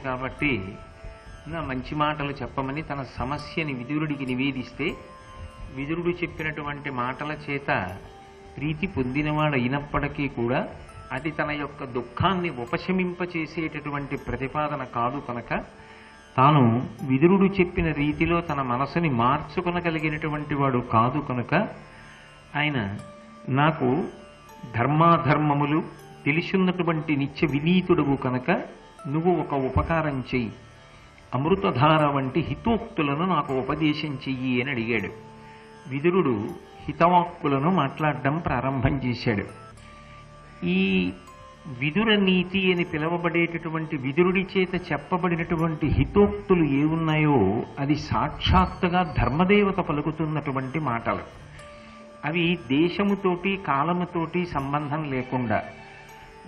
పట్టట్లేదు కాబట్టి నా మంచి మాటలు చెప్పమని తన సమస్యని విదురుడికి నివేదిస్తే విదురుడు చెప్పినటువంటి మాటల చేత ప్రీతి పొందినవాడు అయినప్పటికీ కూడా అది తన యొక్క దుఃఖాన్ని ఉపశమింపచేసేటటువంటి ప్రతిపాదన కాదు కనుక తాను విదురుడు చెప్పిన రీతిలో తన మనసుని మార్చుకొనగలిగినటువంటి వాడు కాదు కనుక ఆయన నాకు ధర్మాధర్మములు తెలిసున్నటువంటి నిత్య వినీతుడవు కనుక నువ్వు ఒక ఉపకారం చెయ్యి. అమృతధార వంటి హితోక్తులను నాకు ఉపదేశం చెయ్యి అని అడిగాడు. విదురుడు హితవాక్కులను మాట్లాడడం ప్రారంభం చేశాడు. ఈ విదుర నీతి అని పిలువబడేటటువంటి విదురుడి చేత చెప్పబడినటువంటి హితోక్తులు ఏ ఉన్నాయో అది సాక్షాత్తుగా ధర్మదేవత పలుకుతున్నటువంటి మాటలు. అవి దేశముతోటి కాలముతోటి సంబంధం లేకుండా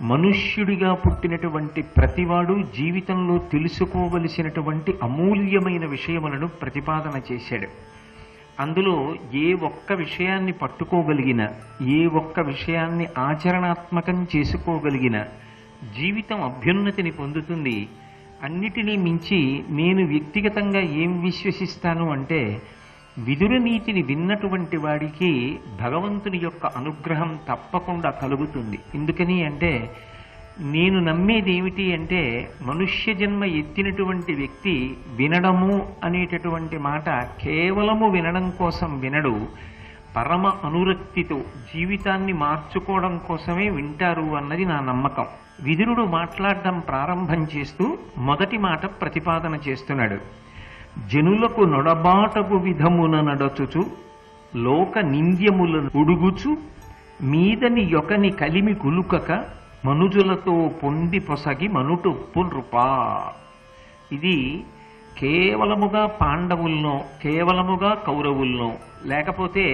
మనుష్యుడిగా పుట్టినటువంటి ప్రతివాడు జీవితంలో తెలుసుకోవలసినటువంటి అమూల్యమైన విషయములను ప్రతిపాదన చేశాడు. అందులో ఏ ఒక్క విషయాన్ని పట్టుకోగలిగిన ఏ ఒక్క విషయాన్ని ఆచరణాత్మకం చేసుకోగలిగిన జీవితం అభ్యున్నతిని పొందుతుంది. అన్నిటినీ మించి నేను వ్యక్తిగతంగా ఏం విశ్వసిస్తాను అంటే విదుర నీతిని విన్నటువంటి వాడికి భగవంతుని యొక్క అనుగ్రహం తప్పకుండా కలుగుతుంది. ఎందుకని అంటే నేను నమ్మేది ఏమిటి అంటే మనుష్య జన్మ ఎత్తినటువంటి వ్యక్తి వినడము అనేటటువంటి మాట కేవలము వినడం కోసం వినడు. పరమ అనురక్తితో జీవితాన్ని మార్చుకోవడం కోసమే వింటారు అన్నది నా నమ్మకం. విదురుడు మాట్లాడడం ప్రారంభం చేస్తూ మొదటి మాట ప్రతిపాదన చేస్తున్నాడు. జనులకు నొడబాటపు విధమున నడచుచు లోక నింద్యములను ఉడుగుచు మీదని యొకని కలిమి కులుకక మనుజులతో పొంది పొసగి మనుటొప్పు నృపా ఇది కేవలముగా పాండవుల్లో కేవలముగా కౌరవుల్లో లేకపోతే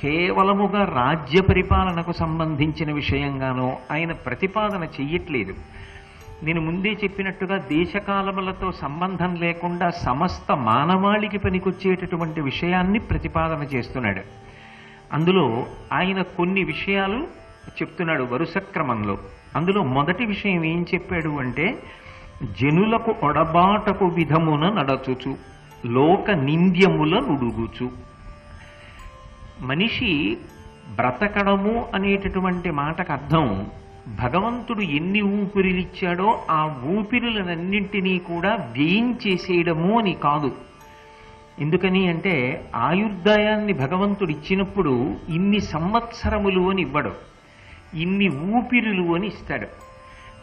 కేవలముగా రాజ్య పరిపాలనకు సంబంధించిన విషయంగానో ఆయన ప్రతిపాదన చెయ్యట్లేదు. నేను ముందే చెప్పినట్టుగా దేశకాలములతో సంబంధం లేకుండా సమస్త మానవాళికి పనికొచ్చేటటువంటి విషయాన్ని ప్రతిపాదన చేస్తున్నాడు. అందులో ఆయన కొన్ని విషయాలు చెప్తున్నాడు వరుస క్రమంలో. అందులో మొదటి విషయం ఏం చెప్పాడు అంటే జనులకు ఒడబాటకు విధమున నడచుచు లోక నింద్యముల నుడుగుచు. మనిషి బ్రతకడము అనేటటువంటి మాటకు అర్థం భగవంతుడు ఎన్ని ఊపిరిలిచ్చాడో ఆ ఊపిరులనన్నింటినీ కూడా వ్యయం చేసేయడము అని కాదు. ఎందుకని అంటే ఆయుర్దాయాన్ని భగవంతుడు ఇచ్చినప్పుడు ఇన్ని సంవత్సరములు అని ఇవ్వడు. ఇన్ని ఊపిరులు అని ఇస్తాడు.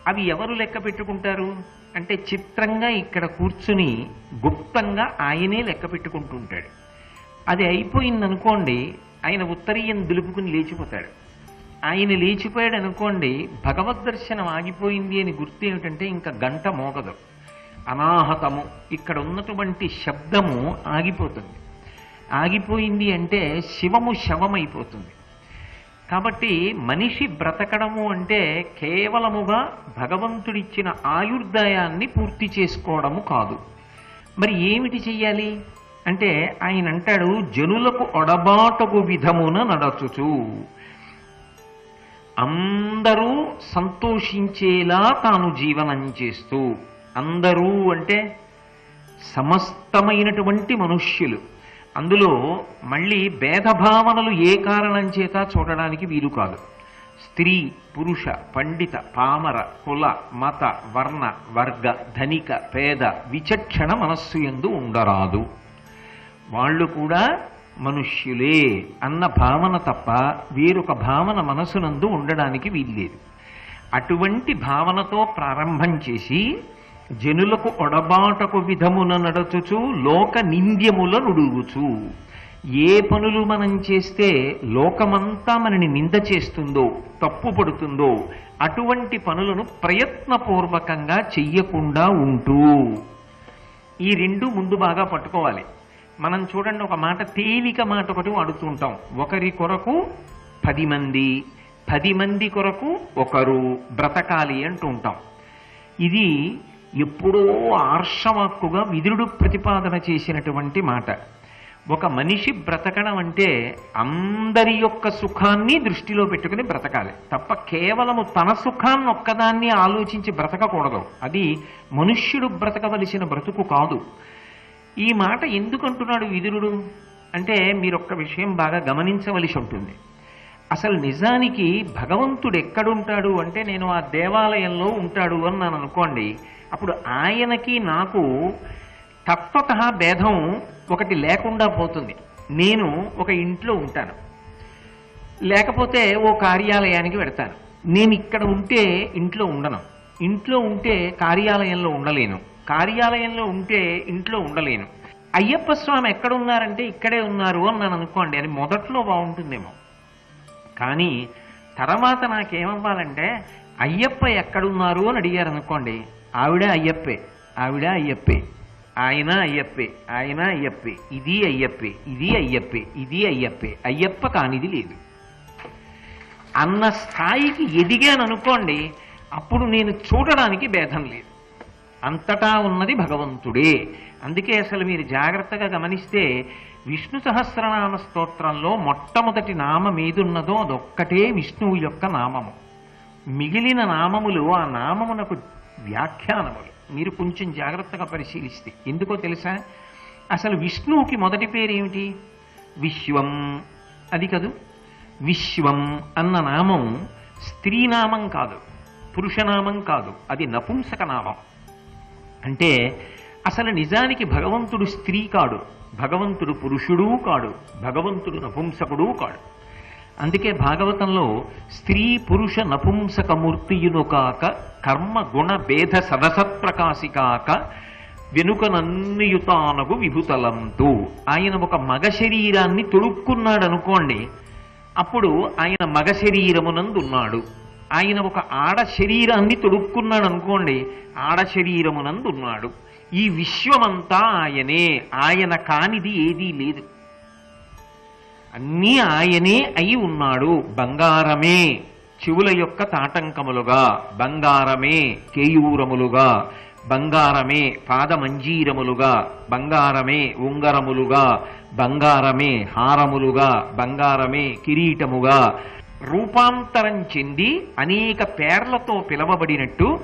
అవి ఎవరు లెక్క పెట్టుకుంటారు? అంటే చిత్రంగా ఇక్కడ కూర్చుని గుప్తంగా ఆయనే లెక్క పెట్టుకుంటుంటాడు. అది అయిపోయిందనుకోండి ఆయన ఉత్తరీయం దులుపుకుని లేచిపోతాడు. ఆయన లేచిపోయాడు అనుకోండి భగవద్ దర్శనం ఆగిపోయింది అని గుర్తు ఏమిటంటే ఇంకా గంట మోగదు. అనాహతము ఇక్కడ ఉన్నటువంటి శబ్దము ఆగిపోతుంది. ఆగిపోయింది అంటే శివము శవమైపోతుంది. కాబట్టి మనిషి బ్రతకడము అంటే కేవలముగా భగవంతుడిచ్చిన ఆయుర్దాయాన్ని పూర్తి చేసుకోవడము కాదు. మరి ఏమిటి చెయ్యాలి? అంటే ఆయన అంటాడు జనులకు ఒడబాటకు విధమున నడచుచు. అందరూ సంతోషించేలా తాను జీవనం చేస్తూ అందరూ అంటే సమస్తమైనటువంటి మనుష్యులు. అందులో మళ్ళీ భేదభావనలు ఏ కారణం చేత చూడడానికి వీలు కాదు. స్త్రీ పురుష పండిత పామర కుల మత వర్ణ వర్గ ధనిక పేద విచక్షణ మనస్సు ఎందు ఉండరాదు. వాళ్ళు కూడా మనుష్యులే అన్న భావన తప్ప వేరొక భావన మనసునందు ఉండడానికి వీల్లేదు. అటువంటి భావనతో ప్రారంభం చేసి జనులకు ఒడబాటకు విధమున నడచుచు లోక నింద్యముల నుడుగుచు ఏ పనులు మనం చేస్తే లోకమంతా మనని నింద చేస్తుందో తప్పు పడుతుందో అటువంటి పనులను ప్రయత్నపూర్వకంగా చెయ్యకుండా ఉంటూ ఈ రెండు ముందు బాగా పట్టుకోవాలి. మనం చూడండి ఒక మాట తేలిక మాట ఒకటి అడుగుతుంటాం ఒకరి కొరకు పది మంది పది మంది కొరకు ఒకరు బ్రతకాలి అంటూ ఉంటాం. ఇది ఎప్పుడో ఆర్షవాక్కుగా విదురుడు ప్రతిపాదన చేసినటువంటి మాట. ఒక మనిషి బ్రతకడం అంటే అందరి యొక్క సుఖాన్ని దృష్టిలో పెట్టుకుని బ్రతకాలి. తప్ప కేవలము తన సుఖాన్ని ఒక్కదాన్ని ఆలోచించి బ్రతకకూడదు. అది మనుష్యుడు బ్రతకవలసిన బ్రతుకు కాదు. ఈ మాట ఎందుకు అంటున్నాడు విదురుడు? అంటే మీరు ఒక్క విషయం బాగా గమనించవలసి ఉంటుంది. అసలు నిజానికి భగవంతుడు ఎక్కడుంటాడు? అంటే నేను ఆ దేవాలయంలో ఉంటాడు అన్నాను అనుకోండి. అప్పుడు ఆయనకి నాకు తత్వత భేదం ఒకటి లేకుండా పోతుంది. నేను ఒక ఇంట్లో ఉంటాను. లేకపోతే ఓ కార్యాలయానికి వెడతాను. నేను ఇక్కడ ఉంటే ఇంట్లో ఉండను. ఇంట్లో ఉంటే కార్యాలయంలో ఉండలేను. కార్యాలయంలో ఉంటే ఇంట్లో ఉండలేను. అయ్యప్ప స్వామి ఎక్కడ ఉన్నారంటే ఇక్కడే ఉన్నారు అని నన్ను అనుకోండి. అది మొదట్లో బాగుంటుందేమో. కానీ తర్వాత నాకేమవ్వాలంటే అయ్యప్ప ఎక్కడున్నారు అని అడిగారు అనుకోండి. ఆవిడ అయ్యప్పే ఆవిడ అయ్యప్పే ఆయన అయ్యప్పే ఆయన అయ్యప్పే ఇది అయ్యప్పే ఇది అయ్యప్పే ఇది అయ్యప్పే అయ్యప్ప కానిది లేదు. అన్న స్థాయికి ఎదిగాను అనుకోండి అప్పుడు నేను చూడడానికి భేదం లేదు. అంతటా ఉన్నది భగవంతుడే. అందుకే అసలు మీరు జాగ్రత్తగా గమనిస్తే విష్ణు సహస్రనామ స్తోత్రంలో మొట్టమొదటి నామం ఏదున్నదో అదొక్కటే విష్ణువు యొక్క నామము. మిగిలిన నామములు ఆ నామమునకు వ్యాఖ్యానములు. మీరు కొంచెం జాగ్రత్తగా పరిశీలిస్తే. ఎందుకో తెలుసా? అసలు విష్ణువుకి మొదటి పేరు ఏమిటి విశ్వం. అది కదూ? విశ్వం అన్న నామం స్త్రీనామం కాదు పురుషనామం కాదు అది నపుంసక నామం అంటే అసలు నిజానికి భగవంతుడు స్త్రీ కాడు భగవంతుడు పురుషుడు కాడు భగవంతుడు నపుంసకుడు కాడు. అందుకే భాగవతంలో స్త్రీ పురుష నపుంసకమూర్తియును కాక కర్మ గుణ భేద సదసత్ప్రకాశికాక వెనుకనన్నియుతానగు విభుతలంతు. ఆయన ఒక మగ శరీరాన్ని తొడుక్కున్నాడు అనుకోండి అప్పుడు ఆయన మగ శరీరమునందున్నాడు. ఆయన ఒక ఆడ శరీరాన్ని తొడుక్కున్నాడు అనుకోండి ఆడ శరీరమునందున్నాడు ఈ విశ్వమంతా ఆయనే ఆయన కానిది ఏదీ లేదు. అన్నీ ఆయనే అయి ఉన్నాడు. బంగారమే చెవుల యొక్క తాటంకములుగా బంగారమే కేయూరములుగా బంగారమే పాదమంజీరములుగా బంగారమే ఉంగరములుగా బంగారమే హారములుగా బంగారమే కిరీటముగా రూపాంతరం చెంది అనేక పేర్లతో పిలవబడినట్టు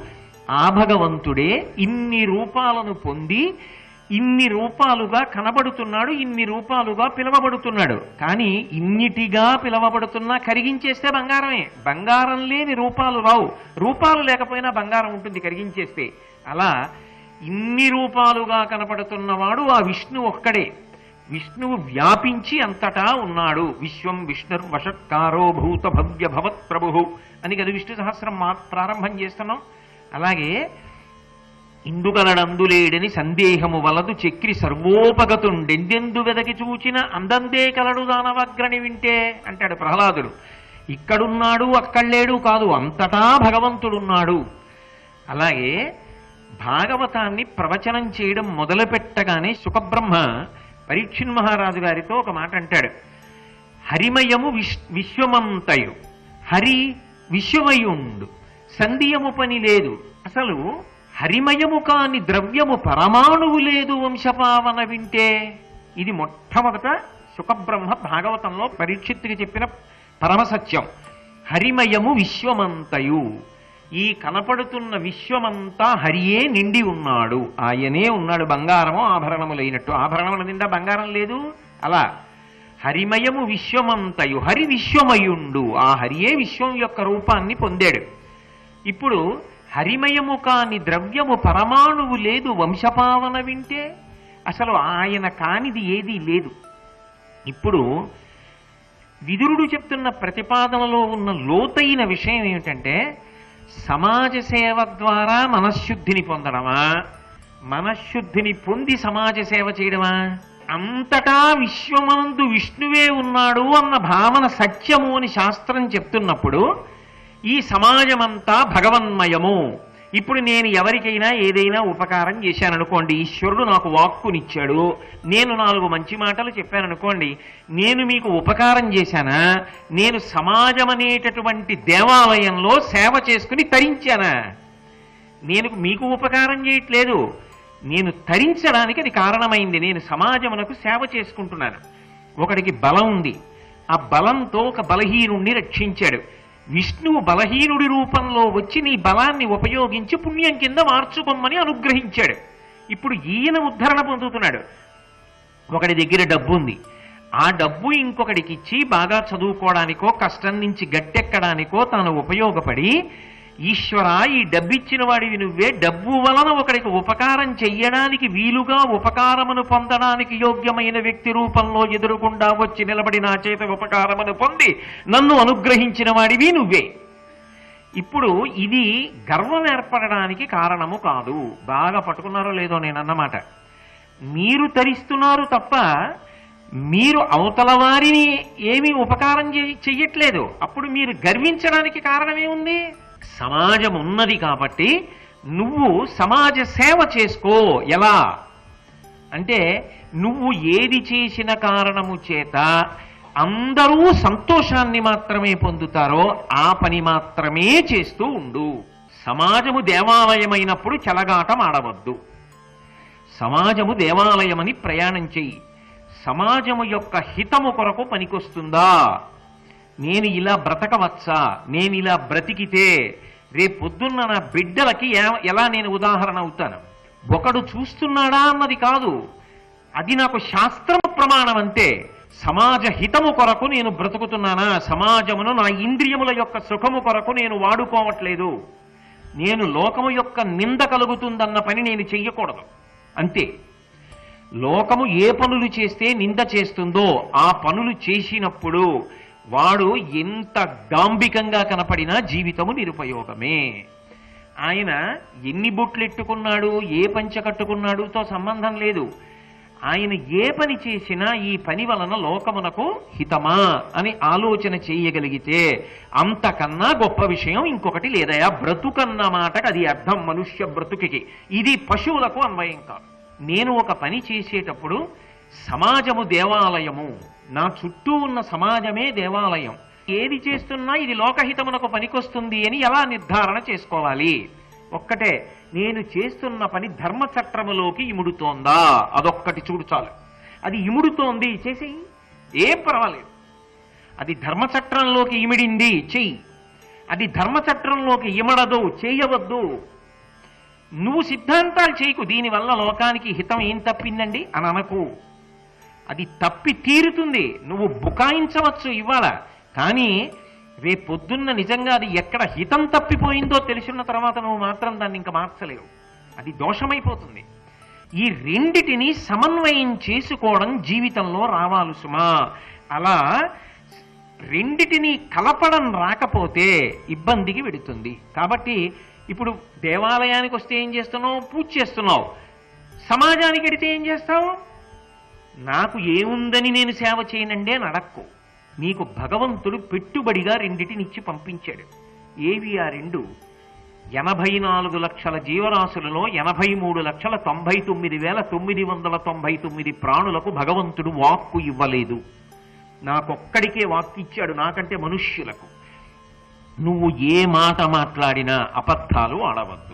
ఆ భగవంతుడే ఇన్ని రూపాలను పొంది ఇన్ని రూపాలుగా కనబడుతున్నాడు ఇన్ని రూపాలుగా పిలవబడుతున్నాడు. కానీ ఇన్నిటిగా పిలవబడుతున్నా కరిగించేస్తే బంగారమే. బంగారం లేని రూపాలు రావు. రూపాలు లేకపోయినా బంగారం ఉంటుంది కరిగించేస్తే. అలా ఇన్ని రూపాలుగా కనపడుతున్నవాడు ఆ విష్ణు ఒక్కడే. విష్ణువు వ్యాపించి అంతటా ఉన్నాడు. విశ్వం విష్ణుర్వషత్కారో భూత భవ్య భవత్ ప్రభు అని కదా విష్ణు సహస్రం మా ప్రారంభం చేస్తున్నాం. అలాగే ఇందుగలడందులేడని సందేహము వలదు చక్రి సర్వోపగతుండెందెందు వెదకి చూచిన అందందే కలడు దానవగ్రని వింటే అంటాడు ప్రహ్లాదుడు. ఇక్కడున్నాడు అక్కడలేడు కాదు అంతటా భగవంతుడున్నాడు. అలాగే భాగవతాన్ని ప్రవచనం చేయడం మొదలుపెట్టగానే సుఖబ్రహ్మ పరీక్షిన్ మహారాజు గారితో ఒక మాట అంటాడు. హరిమయము విశ్వమంతయు. హరి విశ్వమయుండు సంధియము పని లేదు. అసలు హరిమయము కాని ద్రవ్యము పరమాణువు లేదు వంశపావన వింటే. ఇది మొట్టమొదట సుఖబ్రహ్మ భాగవతంలో పరీక్షిత్తుకి చెప్పిన పరమసత్యం. హరిమయము విశ్వమంతయు. ఈ కనపడుతున్న విశ్వమంతా హరియే నిండి ఉన్నాడు. ఆయనే ఉన్నాడు బంగారము ఆభరణములైనట్టు ఆభరణముల నిండా బంగారం లేదు? అలా. హరిమయము విశ్వమంతయు హరి విశ్వమయుండు. ఆ హరియే విశ్వం యొక్క రూపాన్ని పొందాడు. ఇప్పుడు హరిమయము కాని ద్రవ్యము పరమాణువు లేదు వంశపావన వింటే అసలు ఆయన కానిది ఏదీ లేదు. ఇప్పుడు విదురుడు చెప్తున్న ప్రతిపాదనలో ఉన్న లోతైన విషయం ఏమిటంటే సమాజ సేవ ద్వారా మనశ్శుద్ధిని పొందడమా? మనశ్శుద్ధిని పొంది సమాజ సేవ చేయడమా? అంతటా విశ్వమందు విష్ణువే ఉన్నాడు అన్న భావన సత్యము అని శాస్త్రం చెప్తున్నప్పుడు ఈ సమాజమంతా భగవన్మయము. ఇప్పుడు నేను ఎవరికైనా ఏదైనా ఉపకారం చేశాననుకోండి ఈశ్వరుడు నాకు వాక్కునిచ్చాడు. నేను నాలుగు మంచి మాటలు చెప్పాననుకోండి నేను మీకు ఉపకారం చేశానా? నేను సమాజం అనేటటువంటి దేవాలయంలో సేవ చేసుకుని తరించానా? నేను మీకు ఉపకారం చేయట్లేదు. నేను తరించడానికి అది కారణమైంది. నేను సమాజమునకు సేవ చేసుకుంటున్నాను. ఒకడికి బలం ఉంది. ఆ బలంతో ఒక బలహీనుణ్ణి రక్షించాడు. విష్ణువు బలహీనుడి రూపంలో వచ్చి నీ బలాన్ని ఉపయోగించి పుణ్యం కింద మార్చుకోమని అనుగ్రహించాడు. ఇప్పుడు ఈయన ఉద్ధరణ పొందుతున్నాడు. ఒకడి దగ్గర డబ్బు ఉంది. ఆ డబ్బు ఇంకొకడికిచ్చి బాగా చదువుకోవడానికో కష్టం నుంచి గట్టెక్కడానికో తాను ఉపయోగపడి ఈశ్వర ఈ డబ్బిచ్చిన వాడివి నువ్వే. డబ్బు వలన ఒకడికి ఉపకారం చెయ్యడానికి వీలుగా ఉపకారమును పొందడానికి యోగ్యమైన వ్యక్తి రూపంలో ఎదురుకుండా వచ్చి నిలబడి నా చేత ఉపకారమును పొంది నన్ను అనుగ్రహించిన వాడివి నువ్వే. ఇప్పుడు ఇది గర్వం ఏర్పడడానికి కారణము కాదు. బాగా పట్టుకున్నారో లేదో నేను అన్నమాట మీరు తరిస్తున్నారు తప్ప మీరు అవతల వారిని ఏమీ ఉపకారం చెయ్యట్లేదు. అప్పుడు మీరు గర్వించడానికి కారణమేముంది? సమాజం ఉన్నది కాబట్టి నువ్వు సమాజ సేవ చేసుకో. ఎలా? అంటే నువ్వు ఏది చేసిన కారణము చేత అందరూ సంతోషాన్ని మాత్రమే పొందుతారో ఆ పని మాత్రమే చేస్తూ ఉండు. సమాజము దేవాలయమైనప్పుడు చెలగాటం ఆడవద్దు. సమాజము దేవాలయమని ప్రయాణం చెయ్యి. సమాజము యొక్క హితము కొరకు పనికొస్తుందా? నేను ఇలా బ్రతకవచ్చా? నేను ఇలా బ్రతికితే రేపు పొద్దున్న నా బిడ్డలకి ఎలా నేను ఉదాహరణ అవుతాను? ఒకడు చూస్తున్నాడా అన్నది కాదు. అది నాకు శాస్త్రం ప్రమాణం అంతే సమాజ హితము కొరకు నేను బ్రతుకుతున్నానా? సమాజమును నా ఇంద్రియముల యొక్క సుఖము కొరకు నేను వాడుకోవట్లేదు. నేను లోకము యొక్క నింద కలుగుతుందన్న పని నేను చెయ్యకూడదు. అంతే. లోకము ఏ పనులు చేస్తే నింద చేస్తుందో ఆ పనులు చేసినప్పుడు వాడు ఎంత గాంభికంగా కనపడినా జీవితము నిరుపయోగమే. ఆయన ఎన్ని బొట్లు ఎట్టుకున్నాడు ఏ పంచ కట్టుకున్నాడుతో సంబంధం లేదు. ఆయన ఏ పని చేసినా ఈ పని వలన లోకమునకు హితమా అని ఆలోచన చేయగలిగితే అంతకన్నా గొప్ప విషయం ఇంకొకటి లేదయా? బ్రతుకన్న మాటకు అది అర్థం మనుష్య బ్రతుకికి. ఇది పశువులకు అన్వయం కాదు. నేను ఒక పని చేసేటప్పుడు సమాజము దేవాలయము నా చుట్టూ ఉన్న సమాజమే దేవాలయం. ఏది చేస్తున్నా ఇది లోకహితమునకు పనికొస్తుంది అని ఎలా నిర్ధారణ చేసుకోవాలి? ఒక్కటే నేను చేస్తున్న పని ధర్మచక్రములోకి ఇముడుతోందా? అదొక్కటి చూడు చాలు. అది ఇముడుతోంది చేసేయి. ఏం పర్వాలేదు. అది ధర్మచక్రంలోకి ఇమిడింది చెయ్యి. అది ధర్మచక్రంలోకి ఇమడదు చేయవద్దు. నువ్వు సిద్ధాంతాలు చేయకు దీనివల్ల లోకానికి హితం ఏం తప్పిందండి? అని అనకు అది తప్పి తీరుతుంది. నువ్వు బుకాయించవచ్చు ఇవాళ కానీ రేపు పొద్దున్న నిజంగా అది ఎక్కడ హితం తప్పిపోయిందో తెలిసిన తర్వాత నువ్వు మాత్రం దాన్ని ఇంకా మార్చలేవు. అది దోషమైపోతుంది. ఈ రెండిటిని సమన్వయం చేసుకోవడం జీవితంలో రావాలి సుమా. అలా రెండిటిని కలపడం రాకపోతే ఇబ్బందికి వెడుతుంది. కాబట్టి ఇప్పుడు దేవాలయానికి వస్తే ఏం చేస్తున్నావు? పూజ చేస్తున్నావు. సమాజానికి వెడితే ఏం చేస్తావు? నాకు ఏముందని నేను సేవ చేయనండి అని అడక్కు నీకు భగవంతుడు పెట్టుబడిగా రెండిటినిచ్చి పంపించాడు. ఏవి ఆ రెండు? ఎనభై నాలుగు లక్షల జీవరాశులలో ఎనభై మూడు లక్షల తొంభై తొమ్మిది వేల తొమ్మిది వందల తొంభై తొమ్మిది ప్రాణులకు భగవంతుడు వాక్కు ఇవ్వలేదు. నాకొక్కడికే వాక్కు ఇచ్చాడు నాకంటే మనుష్యులకు. నువ్వు ఏ మాట మాట్లాడినా అబద్ధాలు ఆడవద్దు.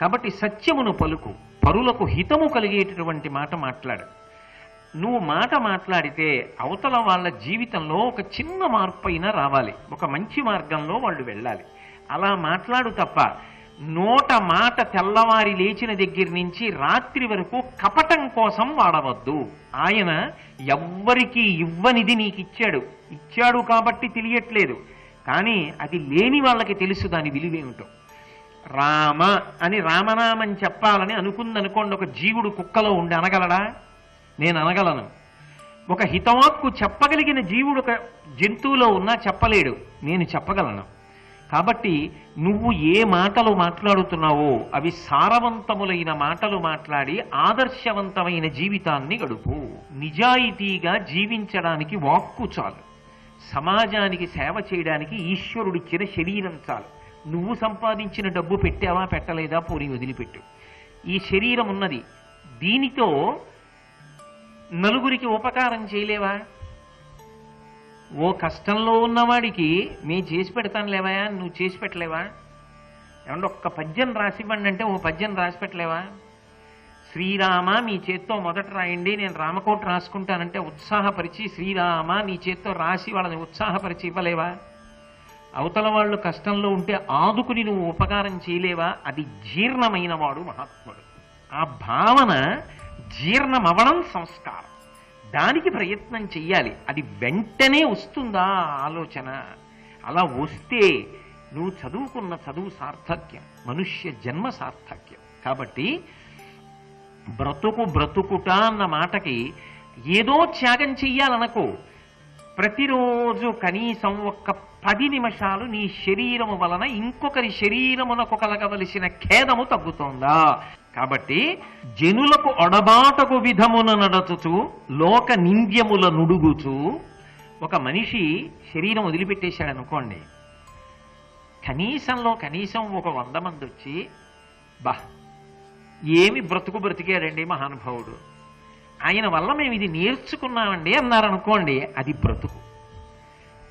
కాబట్టి సత్యమును పలుకు. పరులకు హితము కలిగేటటువంటి మాట మాట్లాడు. నువ్వు మాట మాట్లాడితే అవతల వాళ్ళ జీవితంలో ఒక చిన్న మార్పు అయినా రావాలి. ఒక మంచి మార్గంలో వాళ్ళు వెళ్ళాలి. అలా మాట్లాడు తప్ప నోట మాట తెల్లవారి లేచిన దగ్గర నుంచి రాత్రి వరకు కపటం కోసం వాడవద్దు. ఆయన ఎవ్వరికీ ఇవ్వనిది నీకు ఇచ్చాడు. ఇచ్చాడు కాబట్టి తెలియట్లేదు. కానీ అది లేని వాళ్ళకి తెలుసు దాని విలువేమిటో రామ అని రామనామం చెప్పాలని అనుకుందనుకోండి ఒక జీవుడు కుక్కలో ఉండి అనగలడా? నేను అనగలను ఒక హితవాక్కు చెప్పగలిగిన జీవుడు ఒక జంతువులో ఉన్నా చెప్పలేడు. నేను చెప్పగలను. కాబట్టి నువ్వు ఏ మాటలు మాట్లాడుతున్నావో అవి సారవంతములైన మాటలు మాట్లాడి ఆదర్శవంతమైన జీవితాన్ని గడుపు. నిజాయితీగా జీవించడానికి వాక్కు చాలు. సమాజానికి సేవ చేయడానికి ఈశ్వరుడిచ్చిన శరీరం చాలు. నువ్వు సంపాదించిన డబ్బు పెట్టావా పెట్టలేదా పోనీ వదిలిపెట్టు. ఈ శరీరం ఉన్నది. దీనితో నలుగురికి ఉపకారం చేయలేవా? ఓ కష్టంలో ఉన్నవాడికి మేము చేసి పెడతాను లేవా నువ్వు చేసి పెట్టలేవా? ఏమంటే ఒక్క పద్యం రాసివ్వండి అంటే ఓ పద్యం రాసి పెట్టలేవా? శ్రీరామ మీ చేత్తో మొదట రాయండి నేను రామకోట రాసుకుంటానంటే ఉత్సాహపరిచి శ్రీరామ నీ చేత్తో రాసి వాళ్ళని ఉత్సాహపరిచి ఇవ్వలేవా? అవతల వాళ్ళు కష్టంలో ఉంటే ఆదుకుని నువ్వు ఉపకారం చేయలేవా? అది జీర్ణమైన వాడు మహాత్ముడు. ఆ భావన జీర్ణమవడం సంస్కారం. దానికి ప్రయత్నం చెయ్యాలి. అది వెంటనే వస్తుందా ఆలోచన? అలా వస్తే నువ్వు చదువుకున్న చదువు సార్థక్యం మనుష్య జన్మ సార్థక్యం. కాబట్టి బ్రతుకు బ్రతుకుట అన్న మాటకి ఏదో త్యాగం చెయ్యాలనుకో ప్రతిరోజు కనీసం ఒక్క పది నిమిషాలు నీ శరీరము వలన ఇంకొకరి శరీరమునకు కలగవలసిన ఖేదము తగ్గుతోందా? కాబట్టి జనులకు ఒడబాటకు విధమున నడచుచు లోక నింద్యముల నుడుగుచు ఒక మనిషి శరీరం వదిలిపెట్టేశాడు అనుకోండి. కనీసంలో కనీసం ఒక వంద మంది వచ్చి బా ఏమి బ్రతుకు బ్రతికాడండి మహానుభావుడు. ఆయన వల్ల మేము ఇది నేర్చుకున్నామండి అన్నారనుకోండి అది బ్రతుకు.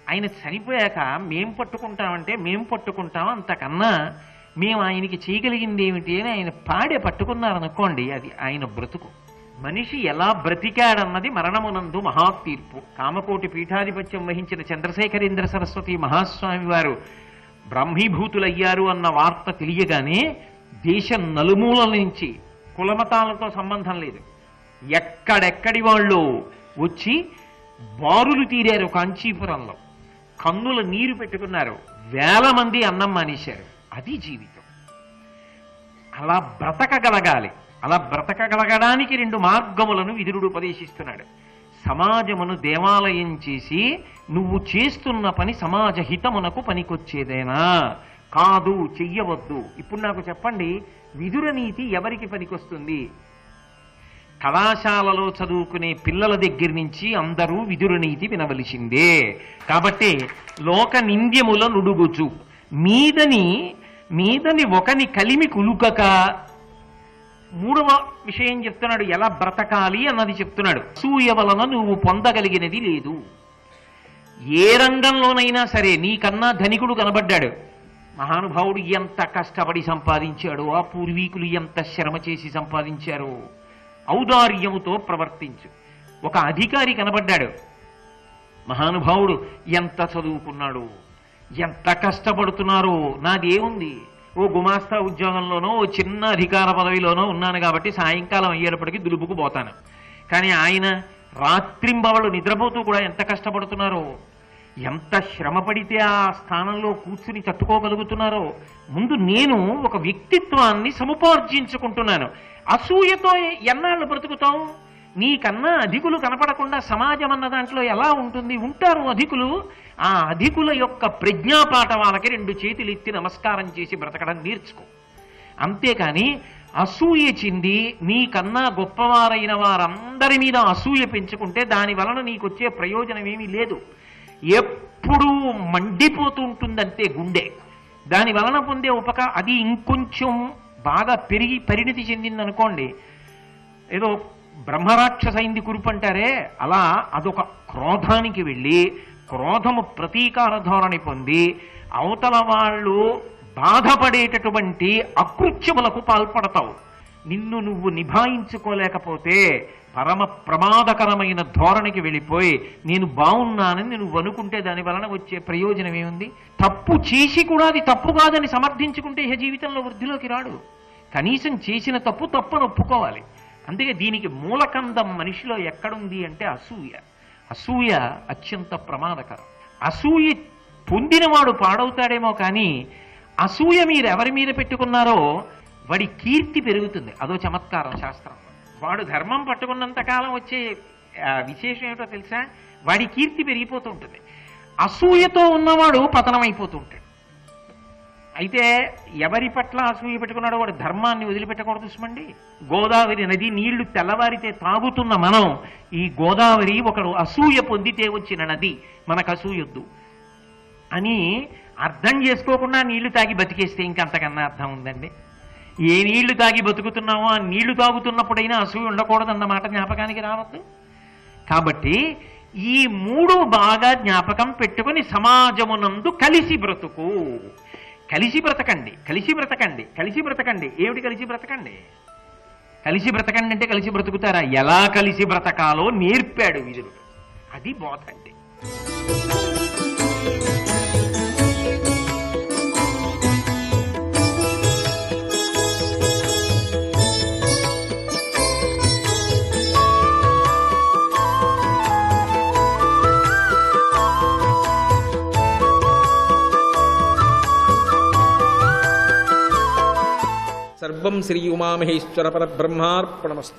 ఆయన చనిపోయాక మేం పట్టుకుంటామంటే మేం పట్టుకుంటాం అంతకన్నా మేము ఆయనకి చేయగలిగింది ఏమిటి అని ఆయన పాడే పట్టుకున్నారనుకోండి అది ఆయన బ్రతుకు. మనిషి ఎలా బ్రతికాడన్నది మరణమునందు మహాతీర్పు. కామకోటి పీఠాధిపత్యం వహించిన చంద్రశేఖరేంద్ర సరస్వతి మహాస్వామి వారు బ్రహ్మీభూతులయ్యారు అన్న వార్త తెలియగానే దేశం నలుమూలల నుంచి కులమతాలతో సంబంధం లేదు. ఎక్కడెక్కడి వాళ్ళు వచ్చి బారులు తీరారు కాంచీపురంలో కన్నుల నీరు పెట్టుకున్నారు. వేల మంది అన్నం మానేశారు. అది జీవితం. అలా బ్రతకగలగాలి. అలా బ్రతకగలగడానికి రెండు మార్గములను విదురుడు ఉపదేశిస్తున్నాడు. సమాజమును దేవాలయం చేసి నువ్వు చేస్తున్న పని సమాజ హితమునకు పనికొచ్చేదేనా? కాదు చెయ్యవద్దు. ఇప్పుడు నాకు చెప్పండి విదుర నీతి ఎవరికి పనికొస్తుంది? కళాశాలలో చదువుకునే పిల్లల దగ్గర నుంచి అందరూ విదుర నీతి వినవలసిందే. కాబట్టి లోక నింద్యముల నుడుగుచు. మీదని మీదని ఒకని కలిమి కులుకక. మూడవ విషయం చెప్తున్నాడు ఎలా బ్రతకాలి అన్నది చెప్తున్నాడు. సూయ వలన నువ్వు పొందగలిగినది లేదు. ఏ రంగంలోనైనా సరే నీకన్నా ధనికుడు కనబడ్డాడు. మహానుభావుడు ఎంత కష్టపడి సంపాదించాడు ఆ పూర్వీకులు ఎంత శ్రమ చేసి సంపాదించారు. ఔదార్యముతో ప్రవర్తించు. ఒక అధికారి కనబడ్డాడు. మహానుభావుడు ఎంత చదువుకున్నాడు? ఎంత కష్టపడుతున్నారో? నాదేముంది? ఓ గుమాస్తా ఉద్యోగంలోనో ఓ చిన్న అధికార పదవిలోనో ఉన్నాను కాబట్టి సాయంకాలం అయ్యేటప్పటికి దులుపుకు పోతాను. కానీ ఆయన రాత్రింబవళ్ళు నిద్రపోతూ కూడా ఎంత కష్టపడుతున్నారో? ఎంత శ్రమపడితే ఆ స్థానంలో కూర్చుని తట్టుకోగలుగుతున్నారో. ముందు నేను ఒక వ్యక్తిత్వాన్ని సముపార్జించుకుంటున్నాను. అసూయతో ఎన్నాళ్ళు బ్రతుకుతాం? నీకన్నా అధికులు కనపడకుండా సమాజం అన్న దాంట్లో ఎలా ఉంటుంది? ఉంటారు అధికులు. ఆ అధికుల యొక్క ప్రజ్ఞాపాఠవాలకి రెండు చేతులు ఎత్తి నమస్కారం చేసి బ్రతకడం నేర్చుకో. అంతేకాని అసూయ చెంది నీకన్నా గొప్పవారైన వారందరి మీద అసూయ పెంచుకుంటే దాని వలన నీకు వచ్చే ప్రయోజనం ఏమీ లేదు. ఎప్పుడూ మండిపోతూ ఉంటుందంతే గుండె. దాని వలన పొందే ఉపక అది ఇంకొంచెం బాగా పెరిగి పరిణితి చెందిందనుకోండి. ఏదో బ్రహ్మరాక్షసైంది కురుపు అంటారే అలా అదొక క్రోధానికి వెళ్ళి క్రోధము ప్రతీకార ధోరణి పొంది అవతల వాళ్ళు బాధపడేటటువంటి అకృత్యములకు పాల్పడతావు. నిన్ను నువ్వు నిభాయించుకోలేకపోతే పరమ ప్రమాదకరమైన ధోరణికి వెళ్ళిపోయి నేను బాగున్నానని నువ్వు అనుకుంటే దాని వలన వచ్చే ప్రయోజనం ఏముంది? తప్పు చేసి కూడా అది తప్పు కాదని సమర్థించుకుంటే ఇహ జీవితంలో వృద్ధిలోకి రాడు. కనీసం చేసిన తప్పు తప్పును ఒప్పుకోవాలి. అందుకే దీనికి మూలకందం మనిషిలో ఎక్కడుంది అంటే అసూయ. అసూయ అత్యంత ప్రమాదకరం. అసూయ పొందినవాడు పాడవుతాడేమో కానీ అసూయ మీరు ఎవరి మీద పెట్టుకున్నారో వాడి కీర్తి పెరుగుతుంది. అదో చమత్కారం శాస్త్రంలో వాడు ధర్మం పట్టుకున్నంత కాలం వచ్చే విశేషం ఏమిటో తెలుసా? వాడి కీర్తి పెరిగిపోతూ ఉంటుంది. అసూయతో ఉన్నవాడు పతనం అయిపోతూ ఉంటాడు అయితే ఎవరి పట్ల అసూయ పెట్టుకున్నాడో వాడు ధర్మాన్ని వదిలిపెట్టకూడదు సుమండి. గోదావరి నది నీళ్ళు తెల్లవారితే తాగుతున్న మనం ఈ గోదావరి ఒకడు అసూయ పొందితే వచ్చిన నది మనకు అసూయొద్దు అని అర్థం చేసుకోకుండా నీళ్ళు తాగి బతికేస్తే ఇంకంతకన్నా అర్థం ఉందండి. ఏ నీళ్ళు తాగి బతుకుతున్నామో ఆ నీళ్ళు తాగుతున్నప్పుడైనా అసూయ ఉండకూడదన్నమాట జ్ఞాపకానికి రావద్దు. కాబట్టి ఈ మూడు బాగా జ్ఞాపకం పెట్టుకుని సమాజమునందు కలిసి బ్రతుకు. కలిసి బ్రతకండి కలిసి బ్రతకండి కలిసి బ్రతకండి. ఏమిటి కలిసి బ్రతకండి? కలిసి బ్రతకండి అంటే కలిసి బ్రతుకుతారా? ఎలా కలిసి బ్రతకాలో నేర్పాడు విదురుడు అది బోధ అంటే सर्व श्री उमाहेश्वर पर ब्रह्मापणमस्त